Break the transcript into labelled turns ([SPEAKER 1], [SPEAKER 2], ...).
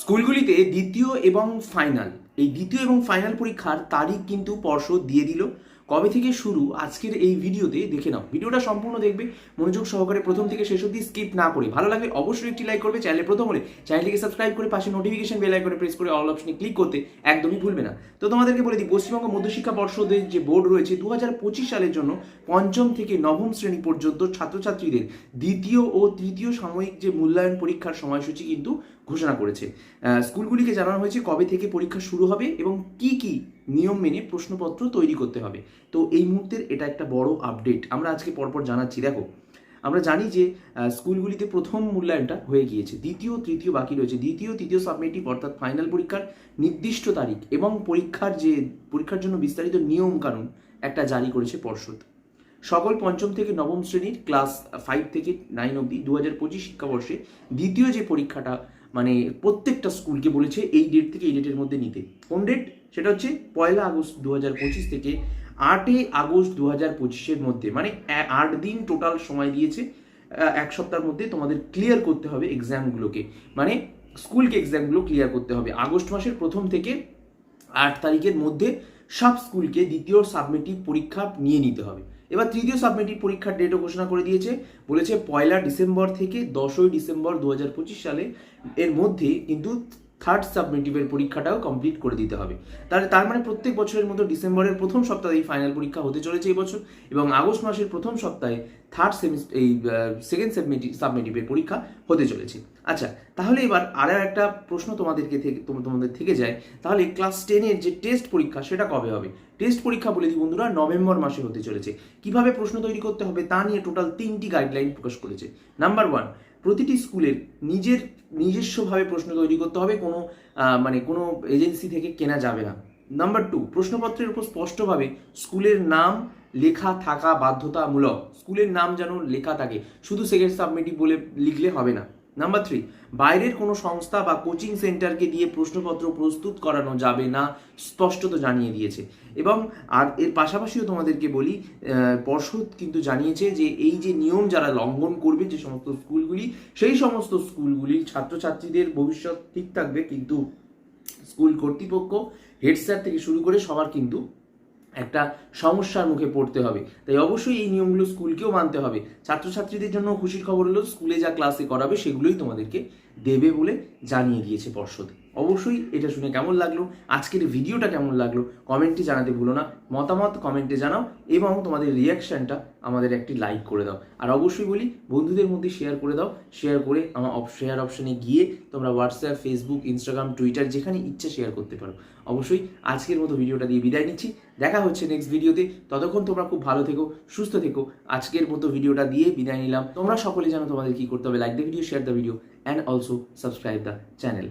[SPEAKER 1] স্কুলগুলিতে দ্বিতীয় এবং ফাইনাল এই দ্বিতীয় এবং ফাইনাল পরীক্ষার তারিখ কিন্তু পর্ষদ দিয়ে দিল। কবে থেকে শুরু আজকের এই ভিডিওতে দেখে নাও। ভিডিওটা সম্পূর্ণ দেখবে, মনোযোগ সহকারে প্রথম থেকে শেষ অবধি স্কিপ না করে। ভালো লাগলে অবশ্যই একটি লাইক করবে চ্যানেলে প্রথম হলে চ্যানেলটিকে সাবস্ক্রাইব করে পাশে নোটিফিকেশন বেল আইকনে প্রেস করে অল অপশনে ক্লিক করতে একদমই ভুলবে না। তো তোমাদেরকে বলে দিই, পশ্চিমবঙ্গ মধ্যশিক্ষা পর্ষদের যে বোর্ড রয়েছে দু হাজার পঁচিশ সালের জন্য পঞ্চম থেকে নবম শ্রেণি পর্যন্ত ছাত্রছাত্রীদের দ্বিতীয় ও তৃতীয় সাময়িক যে মূল্যায়ন পরীক্ষার সময়সূচি কিন্তু ঘোষণা করেছে। স্কুলগুলিকে জানানো হয়েছে কবে থেকে পরীক্ষা শুরু হবে এবং কি কি নিয়ম মেনে প্রশ্নপত্র তৈরি করতে হবে। তো এই মুহূর্তের এটা একটা বড় আপডেট আমরা আজকে পরপর জানাচ্ছি। দেখো, আমরা জানি যে স্কুলগুলিতে প্রথম মূল্যায়নটা হয়ে গিয়েছে। দ্বিতীয়, তৃতীয় বাকি রয়েছে। দ্বিতীয়, তৃতীয় সাবমিটিভ অর্থাৎ ফাইনাল পরীক্ষার নির্দিষ্ট তারিখ এবং পরীক্ষার যে, পরীক্ষার জন্য বিস্তারিত নিয়ম কানুন একটা জারি করেছে পর্ষদ। সকল পঞ্চম থেকে নবম শ্রেণির ক্লাস ফাইভ থেকে নাইন অবধি দু হাজার পঁচিশ শিক্ষাবর্ষে দ্বিতীয় যে পরীক্ষাটা মানে প্রত্যেকটা স্কুলকে বলেছে এই ডেট থেকে এই ডেটের মধ্যে নিতে। কোন ডেট সেটা হচ্ছে পয়লা আগস্ট দু হাজার পঁচিশ থেকে আটই আগস্ট দু হাজার পঁচিশের মধ্যে। মানে আট দিন টোটাল সময় দিয়েছে। এক সপ্তাহের মধ্যে তোমাদের ক্লিয়ার করতে হবে এক্সামগুলোকে মানে স্কুলকে এক্সামগুলো ক্লিয়ার করতে হবে। আগস্ট মাসের প্রথম থেকে আট তারিখের মধ্যে সব স্কুলকে দ্বিতীয় সাবমিটিভ পরীক্ষা নিয়ে নিতে হবে। এবার তৃতীয় সাবমিটিভ পরীক্ষার ডেটও ঘোষণা করে দিয়েছে। বলেছে পয়লা ডিসেম্বর থেকে দশই ডিসেম্বর দু হাজার পঁচিশ সালে এর মধ্যে কিন্তু থার্ড সাবমিটিভের পরীক্ষাটাও কমপ্লিট করে দিতে হবে। তাহলে তার মানে প্রত্যেক বছরের মতো ডিসেম্বরের প্রথম সপ্তাহে এই ফাইনাল পরীক্ষা হতে চলেছে এই বছর এবং আগস্ট মাসের প্রথম সপ্তাহে থার্ড সেমিস্টার এই সেকেন্ড সাবমিটিভ সাবমিটিভের পরীক্ষা হতে চলেছে। আচ্ছা তাহলে এবার আরও একটা প্রশ্ন তোমাদেরকে থেকে, তোম- তোমাদের থেকে যায়। তাহলে ক্লাস টেনের যে টেস্ট পরীক্ষা সেটা কবে হবে? টেস্ট পরীক্ষা বলে দিই বন্ধুরা, নভেম্বর মাসে হতে চলেছে। কীভাবে প্রশ্ন তৈরি করতে হবে তা নিয়ে টোটাল তিনটি গাইডলাইন প্রকাশ করেছে। নাম্বার ওয়ান প্রতিটি স্কুলের নিজের নিজস্বভাবে প্রশ্ন তৈরি করতে হবে, কোনো মানে কোনো এজেন্সি থেকে কেনা যাবে না। নাম্বার টু, প্রশ্নপত্রের উপর স্পষ্টভাবে স্কুলের নাম, লেখা থাকা বাধ্যতামূলক। স্কুলের নাম যেন লেখা থাকে, শুধু সেকেন্ড সাবমিটিভ বলে লিখলে হবে না। নাম্বার থ্রি বাইরের কোনো সংস্থা বা কোচিং সেন্টারকে দিয়ে প্রশ্নপত্র প্রস্তুত করানো যাবে না, স্পষ্টত জানিয়ে দিয়েছে। এবং আর এর পাশাপাশিও তোমাদেরকে বলি পর্ষদ কিন্তু জানিয়েছে যে এই যে নিয়ম যারা লঙ্ঘন করবে যে সমস্ত স্কুলগুলি, সেই সমস্ত স্কুলগুলির ছাত্রছাত্রীদের ভবিষ্যৎ ঠিক থাকবে কিন্তু স্কুল কর্তৃপক্ষ হেড স্যার থেকে শুরু করে সবার কিন্তু একটা সমস্যার মুখে পড়তে হবে। তাই অবশ্যই এই নিয়মগুলো স্কুলকেও মানতে হবে। ছাত্রছাত্রীদের জন্য খুশির খবর হলো স্কুলে যা ক্লাসে করাবে, সেগুলোই তোমাদেরকে দেবে বলে জানিয়ে দিয়েছে পর্ষদ। অবশ্যই এটা শুনে কেমন লাগল? আজকের ভিডিওটা কেমন লাগল? কমেন্টে জানাতে ভুলো না। মতামত কমেন্টে জানাও এবং তোমাদের রিয়াকশনটা আমাদের একটি লাইক করে দাও। আর অবশ্যই বলি, বন্ধুদের মধ্যে শেয়ার করে দাও। শেয়ার করে আমার শেয়ার অপশানে গিয়ে তোমরা হোয়াটসঅ্যাপ ফেসবুক ইনস্টাগ্রাম টুইটার যেখানে ইচ্ছা শেয়ার করতে পারো। অবশ্যই আজকের মতো ভিডিওটা দিয়ে বিদায় নিচ্ছি। দেখা হচ্ছে নেক্সট ভিডিওতে ততক্ষণ তোমরা খুব ভালো থেকো, সুস্থ থেকো। আজকের মতো ভিডিওটা দিয়ে বিদায় নিলাম। তোমরা সকলে জানো তোমাদের কি করতে হবে। Like the video share the video and also subscribe the channel